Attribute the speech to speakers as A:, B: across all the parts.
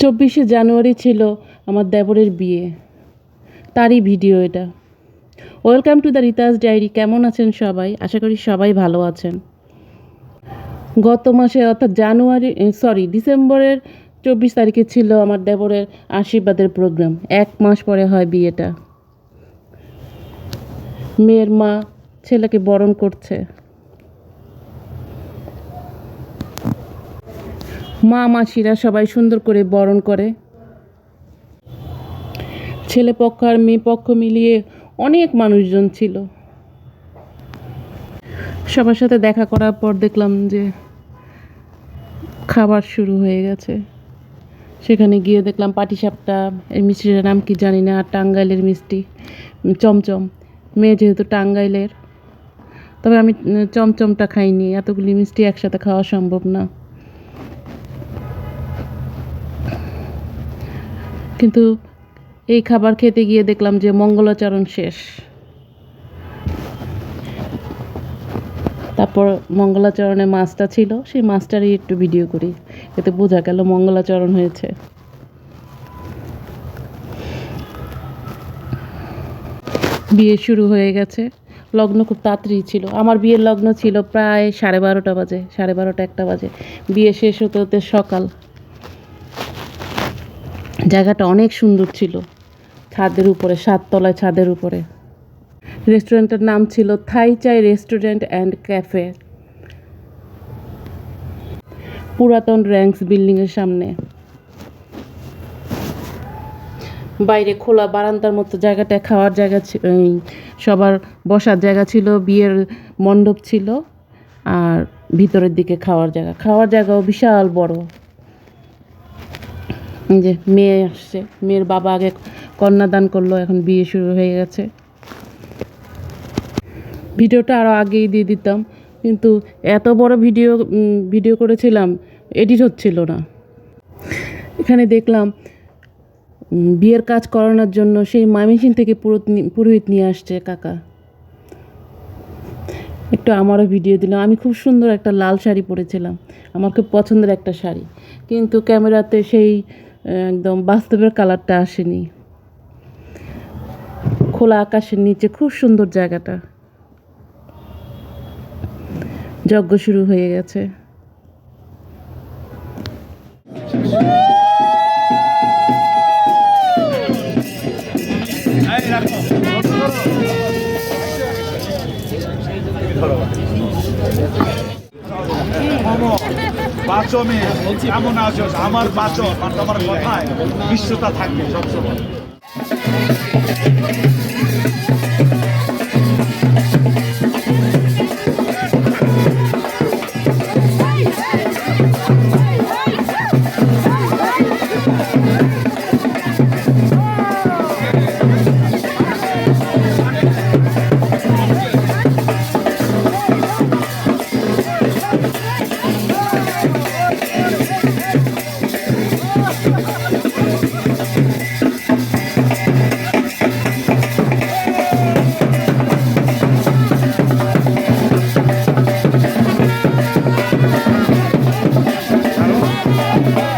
A: চব্বিশে জানুয়ারি ছিল আমার দেবরের বিয়ে। তারই ভিডিও এটা। Welcome to the Rita's diary. কেমন আছেন সবাই? আশা করি সবাই ভালো আছেন। গত মাসে অর্থাৎ জানুয়ারি সরি ডিসেম্বরের চব্বিশ তারিখে ছিল আমার দেবরের আশীর্বাদের প্রোগ্রাম এক মাস পরে হয় বিয়েটা। মেয়ের মা ছেলেকে বরণ করছে। মা, মাসিরা সবাই সুন্দর করে বরণ করে। ছেলে পক্ষ আর মেয়ে পক্ষ মিলিয়ে অনেক মানুষজন ছিল। সবার সাথে দেখা করার পর দেখলাম যে খাবার শুরু হয়ে গেছে। সেখানে গিয়ে দেখলাম পাটিসাপটা এই মিষ্টিটার নাম কি জানি না, টাঙ্গাইলের মিষ্টি। চমচম। মেয়ে যেহেতু টাঙ্গাইলের, তবে আমি চমচমটা খাইনি, এতগুলি মিষ্টি একসাথে খাওয়া সম্ভব না। কিন্তু এই খাবার খেতে গিয়ে দেখলাম যে মঙ্গলাচরণ শেষ। তারপর মঙ্গলাচরণে মাছটা ছিল, সেই মাছটারই একটু ভিডিও করি। এতে বোঝা গেল মঙ্গলাচরণ হয়েছে। বিয়ে শুরু হয়ে গেছে। লগ্ন খুব তাড়াতাড়ি ছিল। আমার বিয়ের লগ্ন ছিল প্রায় সাড়ে বারোটা বাজে, সাড়ে বারোটা একটা বাজে। বিয়ে শেষ হতে হতে সকাল জায়গাটা অনেক সুন্দর ছিল। ছাদের উপরে, সাততলায় ছাদের উপরে। রেস্টুরেন্টের নাম ছিল Thai Chai restaurant and cafe. পুরাতন র্যাঙ্কস বিল্ডিংয়ের সামনে। বাইরে খোলা বারান্দার মতো জায়গাটায় খাওয়ার জায়গা সবার বসার জায়গা ছিল, বিয়ের মণ্ডপ ছিল, আর ভিতরের দিকে খাওয়ার জায়গা। খাওয়ার জায়গাও বিশাল বড়। যে মেয়ে আসছে, মেয়ের বাবা আগে কন্যাদান করল, এখন বিয়ে শুরু হয়ে গেছে। ভিডিওটা আরও আগেই দিয়ে দিতাম, কিন্তু এত বড় ভিডিও ভিডিও করেছিলাম এডিট হচ্ছিল না। এখানে দেখলাম বিয়ের কাজ করানোর জন্য সেই মামিসিন থেকে পুরোহিত নিয়ে আসছে কাকা। একটু আমারও ভিডিও দিলাম আমি খুব সুন্দর একটা লাল শাড়ি পরেছিলাম, আমার খুব পছন্দের একটা শাড়ি। কিন্তু ক্যামেরাতে সেই একদম বাস্তবের কালারটা আসেনি। খোলা আকাশের নিচে খুব সুন্দর জায়গাটা। যজ্ঞ শুরু হয়ে গেছে।
B: বাচনে এমন আছো আমার বাচন আর তোমার কথায় বিশ্বতা থাকবে সবসময়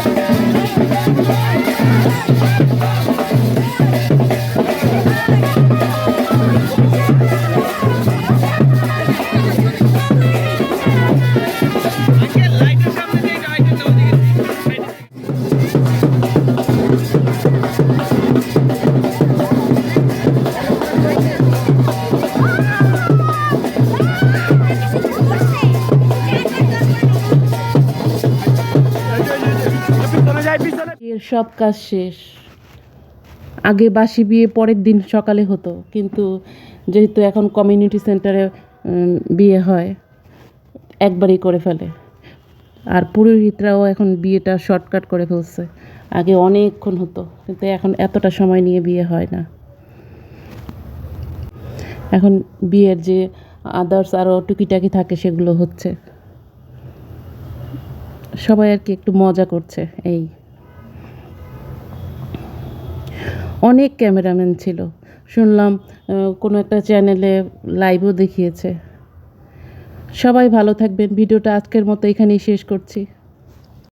B: Thank you.
A: বিয়ের সব কাজ শেষ। আগে বাসি বিয়ে পরের দিন সকালে হতো, কিন্তু যেহেতু এখন কমিউনিটি সেন্টারে বিয়ে হয়, একবারই করে ফেলে। আর পুরোহিতরাও এখন বিয়েটা শর্টকাট করে ফেলছে। আগে অনেকক্ষণ হতো, কিন্তু এখন এতটা সময় নিয়ে বিয়ে হয় না। এখন বিয়ের যে আদার্স আরও টুকিটাকি থাকে, সেগুলো হচ্ছে। সবাই আর কি একটু মজা করছে, এই। অনেক ক্যামেরাম্যান ছিল। শুনলাম কোনো একটা চ্যানেলে লাইভও দেখিয়েছে। সবাই ভালো থাকবেন। ভিডিওটা আজকের মতো এখানেই শেষ করছি।